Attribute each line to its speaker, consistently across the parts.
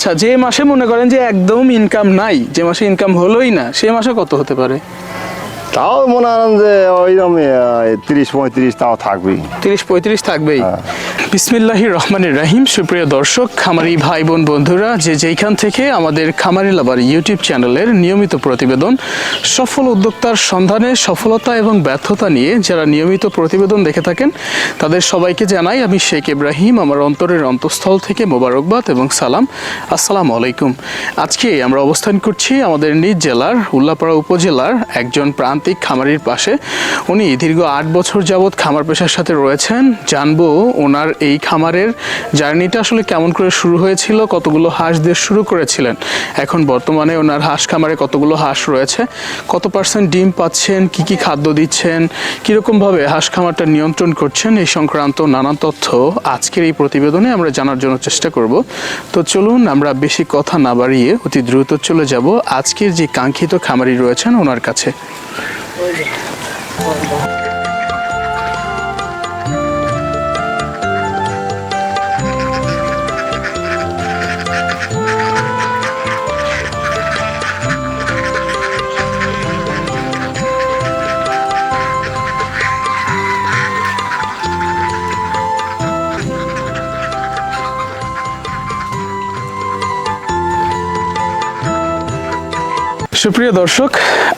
Speaker 1: আচ্ছা যে মাসে মনে করেন যে একদম ইনকাম নাই, যে মাসে ইনকাম হলোই না, সে মাসে কত হতে পারে?
Speaker 2: তাও মনে হয় যে ওই তিরিশ পঁয়ত্রিশ তাও থাকবেই।
Speaker 1: তিরিশ পঁয়ত্রিশ থাকবেই। বিসমিল্লাহি রহমানির রাহিম সুপ্রিয় দর্শক খামারি ভাই বোন বন্ধুরা যে যেইখান থেকে আমাদের খামারি লাভার ইউটিউব চ্যানেলের নিয়মিত প্রতিবেদন সফল উদ্যোক্তার সন্ধানে সফলতা এবং ব্যর্থতা নিয়ে যারা নিয়মিত প্রতিবেদন দেখে থাকেন তাদের সবাইকে জানাই আমি শেখ ইব্রাহিম আমার অন্তরের অন্তঃস্থল থেকে মোবারকবাদ এবং সালাম। আসসালামু আলাইকুম। আজকে আমরা অবস্থান করছি আমাদের নিজ জেলার উল্লাপাড়া উপজেলার একজন প্রান্তিক খামারির পাশে। উনি দীর্ঘ আট বছর যাবৎ খামার পেশার সাথে রয়েছেন। জানব ওনার এই খামারের জার্নিটা আসলে কেমন করে শুরু হয়েছিল, কতগুলো হাঁস দিয়ে শুরু করেছিলেন। এখন বর্তমানে ওনার হাঁস খামারে কতগুলো হাঁস রয়েছে, কত পার্সেন্ট ডিম পাচ্ছেন, কি কি খাদ্য দিচ্ছেন, কীরকমভাবে হাঁস খামারটা নিয়ন্ত্রণ করছেন, এই সংক্রান্ত নানান তথ্য আজকের এই প্রতিবেদনে আমরা জানার জন্য চেষ্টা করব। তো চলুন আমরা বেশি কথা না বাড়িয়ে অতি দ্রুত চলে যাব আজকের যে কাঙ্ক্ষিত খামারি রয়েছেন ওনার কাছে। Boleh. সুপ্রিয় দর্শক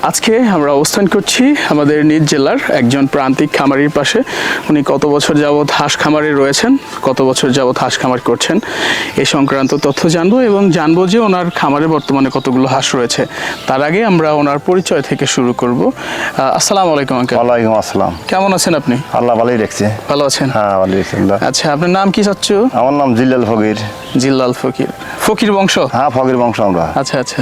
Speaker 1: আজকে আমরা অবস্থান করছি আমাদের নিজ জেলার একজন প্রান্তিক খামারির পাশে। উনি কত বছর যাবৎ হাঁস খামারে রয়েছেন কত বছর যাবৎ হাঁস খামার করছেন এই সংক্রান্ত তথ্য জানব এবং জানব যে ওনার খামারে বর্তমানে কতগুলো হাঁস রয়েছে। তার আগে আমরা ওনার পরিচয় থেকে শুরু করব। আসসালামু আলাইকুম আঙ্কেল
Speaker 2: ওয়ালাইকুম আসসালাম।
Speaker 1: কেমন আছেন আপনি?
Speaker 2: আল্লাহ ভালোই রেখছে।
Speaker 1: ভালো আছেন?
Speaker 2: হ্যাঁ ভালো
Speaker 1: আচ্ছা আপনার নাম কি চাচ্ছু?
Speaker 2: আমার নাম জিল্লাল ফকির।
Speaker 1: জিল্লাল ফকির। ফকির বংশ?
Speaker 2: হ্যাঁ ফকির বংশ আমরা।
Speaker 1: আচ্ছা আচ্ছা।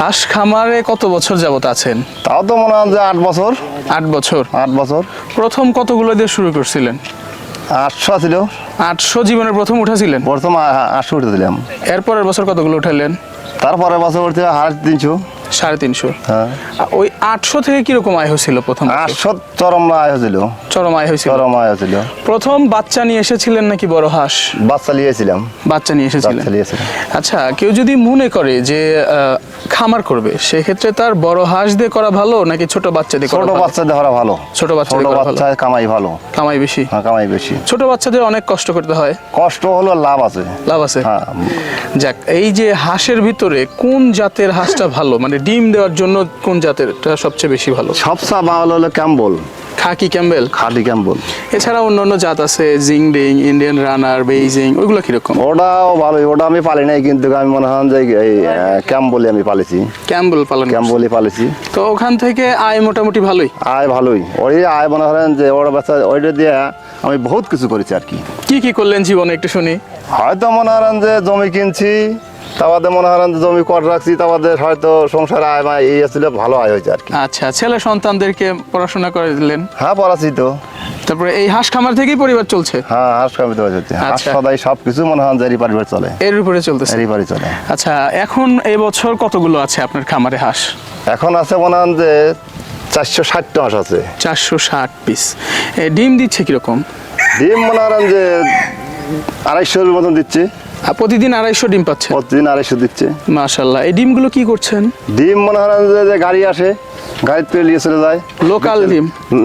Speaker 1: হাঁস খামারে কত বছর যাবত আছেন?
Speaker 2: তাও তো মনে হয় যে আট বছর।
Speaker 1: আট বছর?
Speaker 2: আট বছর।
Speaker 1: প্রথম কতগুলো দিয়ে শুরু করছিলেন?
Speaker 2: আটশো ছিল।
Speaker 1: আটশো জীবনের প্রথম উঠেছিলেন?
Speaker 2: প্রথম আটশো উঠে দিলাম
Speaker 1: এরপরের বছর কতগুলো উঠাইলেন
Speaker 2: তারপরের বছর উঠতে হাঁস তিনশো।
Speaker 1: সাড়ে তিনশো।
Speaker 2: হ্যাঁ।
Speaker 1: ওই আটশো থেকে কীরকম আয় হয়েছিল প্রথম
Speaker 2: আটশো চরম আয় হয়েছিল।
Speaker 1: চরম আয় হয়েছিল?
Speaker 2: চরম আয় হয়েছিল।
Speaker 1: প্রথম বাচ্চা নিয়ে এসেছিলেন নাকি বড় হাঁস?
Speaker 2: বাচ্চা নিয়েছিলাম
Speaker 1: বাচ্চা নিয়ে এসেছিলেন? আচ্ছা কেউ যদি মনে করে যে খামার করবে সেক্ষেত্রে তার বড় হাঁস দিয়ে করা ভালো নাকি ছোট বাচ্চা দিয়ে
Speaker 2: ছোট? বাচ্চা ধরা ভালো।
Speaker 1: ছোট বাচ্চা
Speaker 2: ছোট
Speaker 1: দিয়ে করা ভালো।
Speaker 2: বাচ্চা কামাই ভালো।
Speaker 1: কামাই বেশি?
Speaker 2: হ্যাঁ কামাই বেশি।
Speaker 1: ছোট বাচ্চাদের অনেক কষ্ট করতে হয়।
Speaker 2: কষ্ট হলো লাভ আছে।
Speaker 1: লাভ আছে?
Speaker 2: হ্যাঁ।
Speaker 1: যাক এই যে হাঁসের ভিতরে কোন জাতের হাঁসটা ভালো? মানে ডিম দেওয়ার জন্য কোন জাতেরটা সবচেয়ে বেশি ভালো?
Speaker 2: সবচেয়ে ভালো হলো ক্যাম্বল।
Speaker 1: Khaki Campbell?
Speaker 2: খালি ক্যাম্বল।
Speaker 1: এছাড়া অন্যান্য জাত আছে জিংডিং ইন্ডিয়ান রানার বেইজিং ওইগুলো কীরকম?
Speaker 2: ওটাও ভালোই ওটা আমি পালি নাই কিন্তু আমি মনে হয় যে এই ক্যাম্বলি আমি পালিছি।
Speaker 1: ক্যাম্বেল পালন।
Speaker 2: ক্যাম্বলি পালিছি।
Speaker 1: তো ওখান থেকে আয় মোটামুটি ভালোই?
Speaker 2: আয় ভালোই। ওই আয় মনে করেন যে ওটা বাচ্চা ওইটা দিয়ে আমি বহুত কিছু করেছি আর কি।
Speaker 1: কি কি করলেন জীবনে একটু শুনি।
Speaker 2: হয়তো মনে করেন যে জমি কিনছি তাবাদে মনে করেন জমি কর রাখছি হয়তো সংসার আয় এই আসলে ভালো আয় হয়েছে আর কি।
Speaker 1: আচ্ছা ছেলে সন্তানদেরকে পড়াশোনা করে দিলেন
Speaker 2: হ্যাঁ পড়াছি তো।
Speaker 1: তারপরে এই হাঁস খামার থেকেই পরিবার চলছে?
Speaker 2: হ্যাঁ হাঁস কামিতে হয়েছে হাঁস
Speaker 1: আচ্ছা।
Speaker 2: সদাই মনে হয় পরিবার চলে।
Speaker 1: এর উপরে চলতেছে।
Speaker 2: চলে।
Speaker 1: আচ্ছা এখন এই বছর কতগুলো আছে আপনার খামারে হাঁস?
Speaker 2: এখন আছে মনে হয় যে চারশো ষাটটা হাঁস আছে।
Speaker 1: চারশো ষাট পিস। ডিম দিচ্ছে কীরকম?
Speaker 2: ডিম মনে করেন যে আড়াইশোর মতন দিচ্ছে।
Speaker 1: প্রতিদিন আড়াইশো ডিম পাচ্ছে
Speaker 2: প্রতিদিন আড়াইশো দিচ্ছে।
Speaker 1: মাশাল্লাহ। এই ডিমগুলো কি করছেন?
Speaker 2: ডিম মনে করেন যে গাড়ি আসে গাড়িতে করে নিয়ে চলে যায়।
Speaker 1: লোকাল ডিম?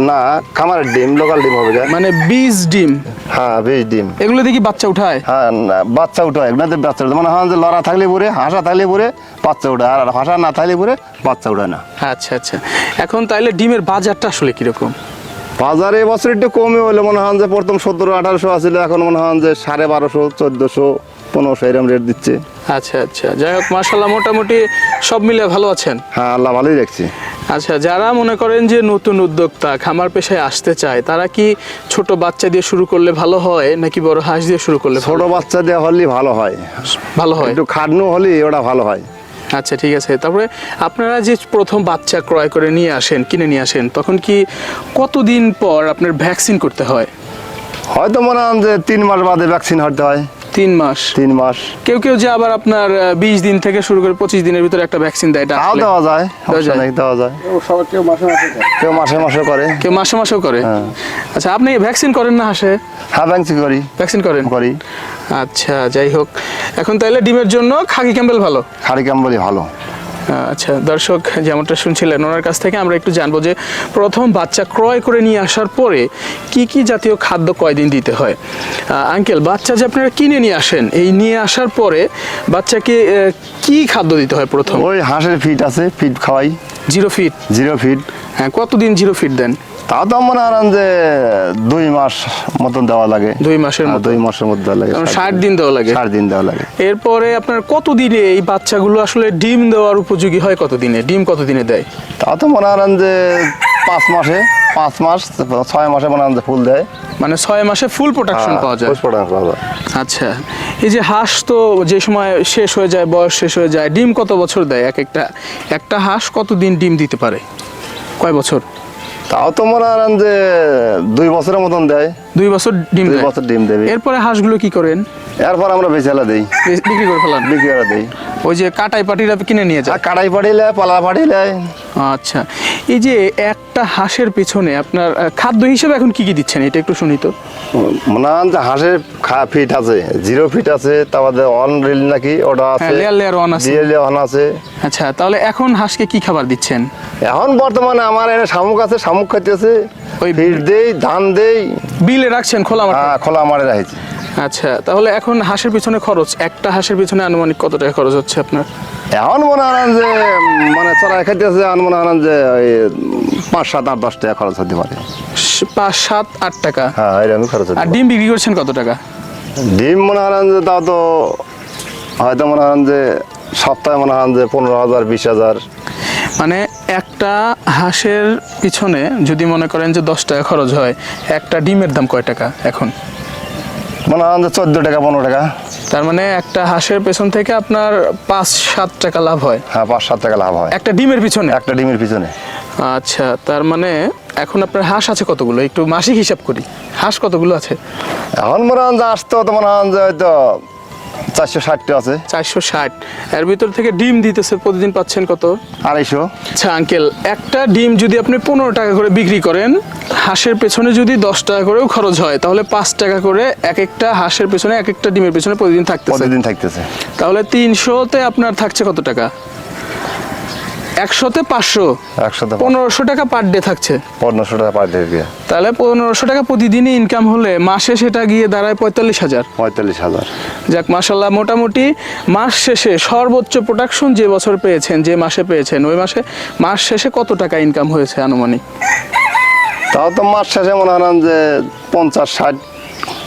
Speaker 2: না খামারের ডিম লোকাল ডিম হবে।
Speaker 1: মানে বীজ ডিম?
Speaker 2: হ্যাঁ বেশ ডিম।
Speaker 1: এগুলো দেখি বাচ্চা উঠায়?
Speaker 2: হ্যাঁ না, বাচ্চা উঠায়। না তো বাচ্চা উঠায়। মানে হয় যে লড়া থাকলে পরে হাঁসা থাকলে পরে বাচ্চা উঠায়। আর হাঁসা না থাকলে পরে বাচ্চা উঠায় না।
Speaker 1: আচ্ছা আচ্ছা। এখন তাইলে ডিমের বাজারটা আসলে কীরকম?
Speaker 2: বাজারে এবছর একটু কমে হলে। মনে হয় যে প্রথম সতেরো আঠারোশো আসলে। এখন মনে হয় যে সাড়ে বারোশো চোদ্দোশো পনেরোশো এরকম রেট দিচ্ছে।
Speaker 1: আচ্ছা আচ্ছা। যাই হোক মাশাল্লাহ মোটামুটি সব মিলে ভালো আছেন?
Speaker 2: হ্যাঁ আল্লাহ ভালোই দেখছি।
Speaker 1: আচ্ছা যারা মনে করেন যে নতুন উদ্যোক্তা খামার পেশায় আসতে চায় তারা কি ছোট বাচ্চা দিয়ে শুরু করলে ভালো হয় নাকি বড় হাঁস দিয়ে শুরু করলে
Speaker 2: ছোট বাচ্চা দেওয়া হলে ভালো হয়।
Speaker 1: ভালো হয়?
Speaker 2: একটু খাটনু হলে ওটা ভালো হয়।
Speaker 1: আচ্ছা ঠিক আছে। তারপরে আপনারা যে প্রথম বাচ্চা ক্রয় করে নিয়ে আসেন কিনে নিয়ে আসেন তখন কি কতদিন পর আপনার ভ্যাকসিন করতে হয়?
Speaker 2: হয়তো মনে হয় যে তিন মাস বাদে ভ্যাকসিন হতে হয়।
Speaker 1: তিন মাস।
Speaker 2: তিন মাস।
Speaker 1: কেউ কেউ যে আবার আপনার বিশ দিন থেকে শুরু করে পঁচিশ দিনের ভিতরে একটা ভ্যাকসিন দেয় এটা
Speaker 2: তাও দেওয়া যায়
Speaker 1: দেওয়া যায়?
Speaker 3: কেউ মাসে মাসে করে?
Speaker 2: কেউ মাসে মাসে করে।
Speaker 1: কেউ মাসে মাসেও করে?
Speaker 2: হ্যাঁ।
Speaker 1: আচ্ছা আপনি ভ্যাকসিন করেন না হাসে?
Speaker 2: হ্যাঁ ভ্যাকসিন করি।
Speaker 1: ভ্যাকসিন করেন?
Speaker 2: করি।
Speaker 1: আচ্ছা যাই হোক। এখন তাহলে ডিমের জন্য খাকি ক্যাম্বেল ভালো?
Speaker 2: খাকি ক্যাম্বেলই ভালো।
Speaker 1: আচ্ছা দর্শক যেমনটা শুনছিলেন ওনার কাছ থেকে আমরা একটু জানব যে প্রথম বাচ্চা ক্রয় করে নিয়ে আসার পরে কি কি জাতীয় খাদ্য কয়দিন দিতে হয়? আঙ্কেল বাচ্চা যে আপনারা কিনে নিয়ে আসেন এই নিয়ে আসার পরে বাচ্চাকে কি খাদ্য দিতে হয় প্রথম?
Speaker 2: ওই হাঁসের ফিট আছে ফিট খাওয়াই।
Speaker 1: জিরো ফিট
Speaker 2: জিরো ফিট
Speaker 1: হ্যাঁ কতদিন জিরো ফিট দেন?
Speaker 2: তাও তো মনে করেন যে দুই মাস মতন দেওয়া লাগে।
Speaker 1: দুই মাসের
Speaker 2: হ্যাঁ,
Speaker 1: মতো
Speaker 2: দুই মাসের মধ্যে দেওয়া লাগে
Speaker 1: ষাট দিন। দেওয়া লাগে।
Speaker 2: ষাট দিন দেওয়া লাগে।
Speaker 1: এরপরে আপনার কত দিনে এই বাচ্চাগুলো আসলে ডিম দেওয়ার উপযোগী হয় কত দিনে ডিম কত দিনে দেয়?
Speaker 2: তাও তো মনে করেন যে পাঁচ মাসে পাঁচ মাস ছয় মাসে মনে করেন যে ফুল দেয়।
Speaker 1: মানে ছয় মাসে ফুল প্রোডাকশন
Speaker 2: হ্যাঁ,
Speaker 1: পাওয়া যায়। আচ্ছা এই যে হাঁস তো যে সময় শেষ হয়ে যায় বয়স শেষ হয়ে যায় ডিম কত বছর দেয় এক একটা? একটা হাঁস কতদিন ডিম দিতে পারে? কয় বছর?
Speaker 2: তাও তো মনে করেন যে দুই বছরের মতন দেয়।
Speaker 1: দুই বছর ডিম
Speaker 2: দুই বছর ডিম দেবে।
Speaker 1: এরপরে হাঁসগুলো কি করেন?
Speaker 2: এরপর আমরা বেচালা দিই।
Speaker 1: বিক্রি করে ফেলান?
Speaker 2: বিক্রি করে দিই।
Speaker 1: ওই যে কাটাই পাটিরা কিনে নিয়ে যায়?
Speaker 2: কাড়াই পাঠিয়ে পালা পাঠিয়ে
Speaker 1: আচ্ছা। এই যে একটা হাঁসের পেছনে আপনার খাদ্য হিসেবে এখন কি কি দিচ্ছেন? এটা একটু শুনি তো।
Speaker 2: মনে যে হাঁসের ফিট আছে জিরো ফিট আছে তারপর অন রিল নাকি ওটা আছে
Speaker 1: লেয়ার layer on আছে।
Speaker 2: দিয়ে অন আছে।
Speaker 1: আচ্ছা তাহলে এখন হাঁসকে কি খাবার দিচ্ছেন?
Speaker 2: এখন বর্তমানে আমার এখানে শামুক আছে শামুক খাইতেছে।
Speaker 1: ওই
Speaker 2: ফিট দেই ধান দেই।
Speaker 1: বিলে রাখছেন খোলা মাঠে?
Speaker 2: হ্যাঁ খোলা মারে রাখছি।
Speaker 1: আচ্ছা তাহলে এখন হাঁসের পিছনে খরচ একটা হাঁসের পিছনে আনুমানিক কত টাকা খরচ হচ্ছে আপনার?
Speaker 2: এখন মনে করেন যে মানে চড়াই খাইতেছে এখন মনে করেন যে ওই পাঁচ সাত আট দশ টাকা খরচ হতে পারে।
Speaker 1: পাঁচ সাত আট টাকা?
Speaker 2: হ্যাঁ এরকম খরচ
Speaker 1: আর ডিম বিক্রি করছেন কত টাকা?
Speaker 2: ডিম মনে করেন যে তাও তো হয়তো মনে করেন যে সপ্তাহে মনে করেন যে পনেরো হাজার বিশ হাজার।
Speaker 1: মানে একটা হাঁসের পিছনে যদি মনে করেন যে দশ টাকা খরচ হয় একটা ডিমের দাম কয় টাকা এখন?
Speaker 2: মনে আমাদের চোদ্দ টাকা পনেরো টাকা।
Speaker 1: তার মানে একটা হাঁসের পেছন থেকে আপনার পাঁচ সাত টাকা লাভ হয়।
Speaker 2: হ্যাঁ পাঁচ সাত টাকা লাভ হয়।
Speaker 1: একটা ডিমের পিছনে?
Speaker 2: একটা ডিমের পিছনে।
Speaker 1: আচ্ছা তার মানে এখন আপনার হাঁস আছে কতগুলো? একটু মাসিক হিসাব করি। হাঁস কতগুলো আছে?
Speaker 2: এখন মনে হয় আসতো তো মনে হয় চারশো ষাটটা আছে।
Speaker 1: চারশো ষাট। এর ভিতর থেকে ডিম দিতেছে প্রতিদিন পাচ্ছেন কত?
Speaker 2: আড়াইশো।
Speaker 1: আচ্ছা আঙ্কেল একটা ডিম যদি আপনি পনেরো টাকা করে বিক্রি করেন হাঁসের পেছনে যদি দশ টাকা করেও খরচ হয় তাহলে পাঁচ টাকা করে এক একটা হাঁসের পেছনে এক একটা ডিমের পেছনে প্রতিদিন থাকতেছে।
Speaker 2: প্রতিদিন থাকতেছে।
Speaker 1: তাহলে তিনশোতে আপনার থাকছে কত টাকা? একশোতে পাঁচশো।
Speaker 2: একশো
Speaker 1: পনেরোশো টাকা পার ডে থাকছে।
Speaker 2: পনেরোশো টাকা পার ডে দিয়ে।
Speaker 1: তাহলে পনেরোশো টাকা প্রতিদিনই ইনকাম হলে মাসে সেটা গিয়ে দাঁড়ায় পঁয়তাল্লিশ হাজার।
Speaker 2: পঁয়তাল্লিশ হাজার।
Speaker 1: যাক মাসাল্লাহ মোটামুটি মাস শেষে সর্বোচ্চ প্রোডাকশন যে বছর পেয়েছেন যে মাসে পেয়েছেন ওই মাসে মাস শেষে কত টাকা ইনকাম হয়েছে আনুমানিক?
Speaker 2: তাও তো মাস শেষে মনে হন যে পঞ্চাশ ষাট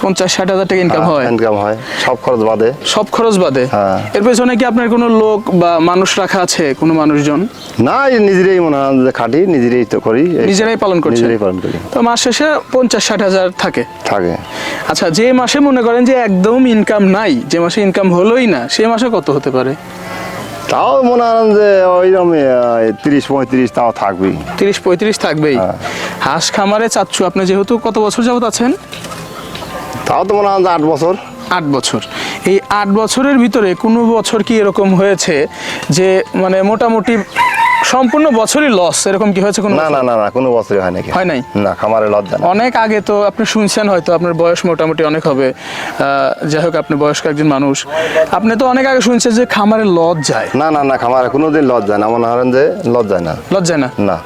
Speaker 1: পঞ্চাশ ষাট হাজার টাকা ইনকাম হয়
Speaker 2: ইনকাম হয়। সব খরচ বাদে।
Speaker 1: সব খরচ বাদে?
Speaker 2: হ্যাঁ।
Speaker 1: এর পেছনে কি আপনার কোনো লোক বা মানুষ রাখা আছে কোনো মানুষজন?
Speaker 2: না নিজেরাই মনে হন যে খাটি নিজেরাই তো করি।
Speaker 1: নিজেরাই পালন করছেন?
Speaker 2: নিজেরাই পালন করি।
Speaker 1: তো মাস শেষে পঞ্চাশ ষাট হাজার থাকে?
Speaker 2: থাকে।
Speaker 1: আচ্ছা যে মাসে মনে করেন যে একদম ইনকাম নাই যে মাসে ইনকাম হলোই না সে মাসে কত হতে পারে?
Speaker 2: তাও মনে হন যে ওইরকম তিরিশ পঁয়ত্রিশ তাও থাকবেই।
Speaker 1: তিরিশ পঁয়ত্রিশ থাকবেই।
Speaker 2: হ্যাঁ।
Speaker 1: হাঁস খামারে চাচ্ছু আপনি যেহেতু কত বছর যাবত আছেন?
Speaker 2: তাও তো মনে হয় আট বছর।
Speaker 1: আট বছর। এই আট বছরের ভিতরে কোনো বছর কি এরকম হয়েছে যে মানে মোটামুটি সম্পূর্ণ বছরই লস এরকম কি হয়েছে কোনো
Speaker 2: না না না না কোনো বছরই হয় নাকি
Speaker 1: হয় নাই?
Speaker 2: না খামারে লজ্জা না
Speaker 1: অনেক আগে তো আপনি শুনছেন হয়তো আপনার বয়স মোটামুটি অনেক হবে। যাই হোক আপনি বয়স্ক একজন মানুষ। আপনি তো অনেক আগে শুনছেন যে খামারে লজ যায়।
Speaker 2: না না না খামারে কোনোদিন লজ্জায় না মনে হন যে লজ্জায় না।
Speaker 1: লজ্জায় না?
Speaker 2: না।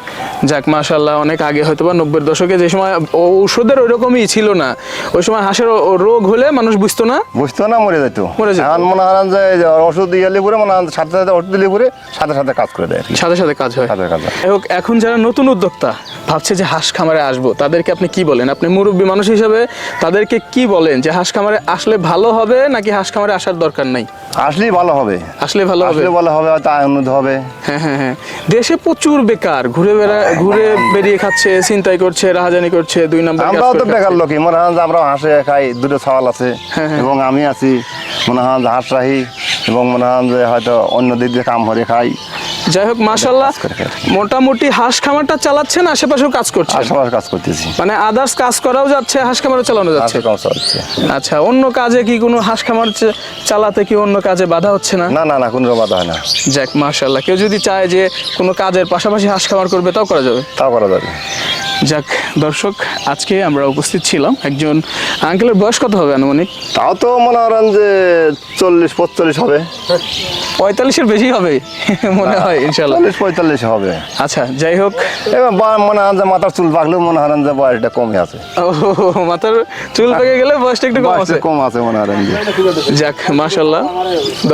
Speaker 1: যাক মাশাল্লাহ অনেক আগে হয়তো বা নব্বই দশকে যে সময় ঔষধের ওইরকমই ছিল না ওই সময় হাঁসের রোগ হলে মানুষ বুঝতো না?
Speaker 2: বুঝতো না মরে যেত।
Speaker 1: মরে যেত।
Speaker 2: এখন মনে হন যে ওষুধ দিয়ে পরে মনে হন সাথে সাথে ওষুধ দিলে পরে সাথে সাথে কাজ করে দেয়।
Speaker 1: সাথে সাথে কাজ হয়।
Speaker 2: সাথে কাজ হয়।
Speaker 1: যাই হোক এখন যারা নতুন উদ্যোক্তা ভাবছে যে হাঁস খামারে আসব তাদেরকে আপনি কি বলেন? আপনি মুরব্বী মানুষ হিসেবে তাদেরকে কি বলেন যে হাঁস খামারে আসলে ভালো হবে নাকি হাঁস খামারে আসার দরকার নাই?
Speaker 2: আসলেই ভালো হবে।
Speaker 1: আসলে ভালো হবে?
Speaker 2: আসলে ভালো হবে হয়তো আয় উন্নত হবে।
Speaker 1: হ্যাঁ হ্যাঁ হ্যাঁ। দেশে প্রচুর বেকার ঘুরে বেড়া ঘুরে বেরিয়ে খাচ্ছে চিন্তাই করছে রাহাজানি করছে দুই নম্বর কাজ
Speaker 2: আমরাও তো
Speaker 1: করে
Speaker 2: বেকার
Speaker 1: খাচ্ছে।
Speaker 2: লোকই মনে হয় যে আমরা হাঁসে খাই দুটো সওয়াল আছে।
Speaker 1: হ্যাঁ, হ্যাঁ।
Speaker 2: এবং আমি আছি মনে হয় যে হাঁস রাহি এবং মনে হয় যে হয়তো অন্য দিক দিয়ে কাম করে খাই।
Speaker 1: যাই হোক মাশাল্লাহ। মোটামুটি হাঁস খামারটা চালাচ্ছেন আশেপাশেও কাজ করছেন?
Speaker 2: আশেপাশে কাজ করতেছি।
Speaker 1: মানে আদার্স কাজ করাও যাচ্ছে হাঁস খামারও চালানো যাচ্ছে? আচ্ছা অন্য কাজে কি কোনো হাঁস খামার চালাতে কি অন্য কাজে বাধা হচ্ছে না?
Speaker 2: না না না কোনো বাধা হয় না।
Speaker 1: যাক মাশাল্লাহ কেউ যদি চায় যে কোনো কাজের পাশাপাশি হাঁস খামার করবে তাও করা যাবে?
Speaker 2: তাও করা যাবে।
Speaker 1: যাক দর্শক আজকে আমরা উপস্থিত ছিলাম একজন আঙ্কেলের বয়স কত হবে আনুমানিক?
Speaker 2: তাও তো মনে করেন যে চল্লিশ পঁয়তাল্লিশ হবে।
Speaker 1: পঁয়তাল্লিশের বেশি হবে মনে হয় ইনশাল্লাহ
Speaker 2: চল্লিশ পঁয়তাল্লিশ হবে।
Speaker 1: আচ্ছা যাই হোক।
Speaker 2: এবার মনে হয় যে মাথার চুল পাকলেও মনে হয় যে বয়সটা কমে আছে।
Speaker 1: ও মাথার চুল পেকে গেলে বয়সটা একটু কম আছে।
Speaker 2: কম আছে মনে হয়
Speaker 1: যাক মাশাল্লাহ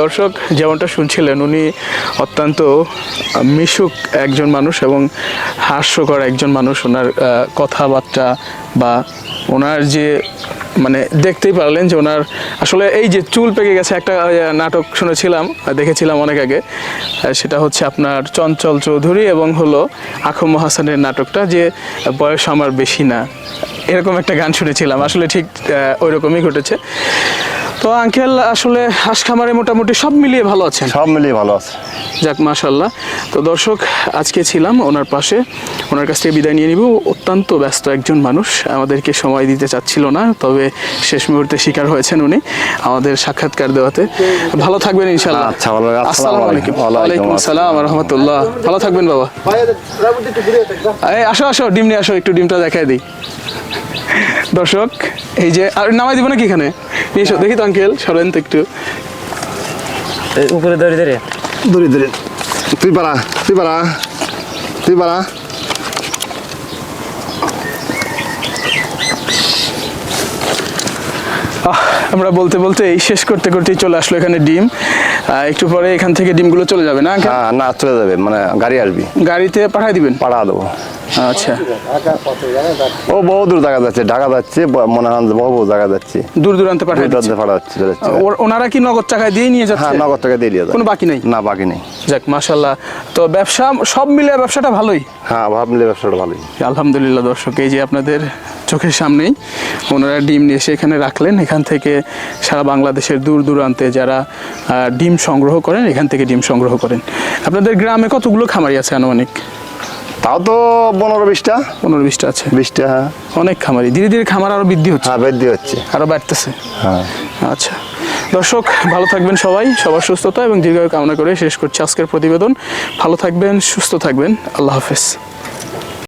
Speaker 1: দর্শক যেমনটা শুনছিলেন উনি অত্যন্ত মিশুক একজন মানুষ এবং হাস্যকর একজন মানুষ। ওনার কথাবার্তা বা ওনার যে মানে দেখতেই পারলেন যে ওনার আসলে এই যে চুল পেকে গেছে, একটা নাটক শুনেছিলাম দেখেছিলাম অনেক আগে। সেটা হচ্ছে আপনার চঞ্চল চৌধুরী এবং হলো আখম হাসানের নাটকটা যে, বয়স আমার বেশি না। এরকম একটা গান শুনেছিলাম। আসলে ঠিক ওই রকমই ঘটেছে। তো আঙ্কেল আসলে হাঁস খামারে মোটামুটি সব মিলিয়ে ভালো আছেন?
Speaker 2: সব মিলিয়ে ভালো আছে।
Speaker 1: যাক মাশাল্লাহ তো দর্শক আজকে ছিলাম ওনার পাশে। ওনার কাছ থেকে বিদায় নিয়ে নিব। অত্যন্ত ব্যস্ত একজন মানুষ। আমাদেরকে সময় দিতে চাচ্ছিল না তবে শেষ মুহূর্তে শিকার হয়েছেন উনি আমাদের সাক্ষাৎকার দেওয়াতে। ভালো থাকবেন ইনশাল্লাহ
Speaker 2: আচ্ছা, ভালো
Speaker 1: আসসালামু আলাইকুম।
Speaker 2: ওয়ালাইকুম
Speaker 1: আসসালাম। রহমতুল্লাহ। ভালো থাকবেন বাবা। এই আসো আসো ডিম নিয়ে আসো একটু ডিমটা দেখাই দিই। দর্শক এই যে আর নামাই দিব নাকি এখানে? এসো দেখি তো আঙ্কেল সরেন তো একটু।
Speaker 3: উপরে ধরে ধরে।
Speaker 2: দূরে দূরে তুই পারা তুই পারা তুই পারা।
Speaker 1: আহ, আমরা বলতে বলতে এই শেষ করতে করতেই চলে আসলো এখানে ডিম। একটু পরে এখান থেকে ডিমগুলো চলে যাবে না?
Speaker 2: হ্যাঁ না চলে যাবে মানে গাড়ি আসবি।
Speaker 1: গাড়িতে পাঠিয়ে দিবেন?
Speaker 2: পাড়া দেবো।
Speaker 1: আচ্ছা।
Speaker 2: ও বহু দূর জায়গা যাচ্ছে ঢাকা যাচ্ছে মনে হয় বহু বহু জায়গা যাচ্ছে।
Speaker 1: দূর দূরান্তে
Speaker 2: যাচ্ছে।
Speaker 1: ও- ওনারা কি নগদ টাকায় দিয়ে নিয়ে
Speaker 2: হ্যাঁ
Speaker 1: যাচ্ছে
Speaker 2: নগদ টাকা দিয়ে দিয়ে যাবে
Speaker 1: কোনো বাকি নেই?
Speaker 2: না বাকি নেই।
Speaker 1: যাক মাশাল্লাহ তো ব্যবসা সব মিলে ব্যবসাটা ভালোই?
Speaker 2: হ্যাঁ ভাবলে ব্যবসাটা ভালোই।
Speaker 1: আলহামদুলিল্লাহ দর্শক এই যে আপনাদের চোখের সামনেই ওনারা ডিম নিয়ে এসে এখানে রাখলেন। এখান থেকে সারা বাংলাদেশের দূর দূরান্তে যারা ডিম সংগ্রহ করেন এখান থেকে ডিম সংগ্রহ করেন। আপনাদের গ্রামে কতগুলো খামারি আছে আনুমানিক?
Speaker 2: তাও তো পনেরো বিশটা।
Speaker 1: পনেরো বিশটা আছে।
Speaker 2: বিশটা হ্যাঁ।
Speaker 1: অনেক খামারি। ধীরে ধীরে খামার আরও বৃদ্ধি হচ্ছে।
Speaker 2: হ্যাঁ বৃদ্ধি হচ্ছে।
Speaker 1: আরও বাড়তেছে।
Speaker 2: হ্যাঁ।
Speaker 1: আচ্ছা। দর্শক ভালো থাকবেন সবাই সবার সুস্থতা এবং দীর্ঘায়ু কামনা করে শেষ করছি আজকের প্রতিবেদন। ভালো থাকবেন সুস্থ থাকবেন। আল্লাহ হাফেজ।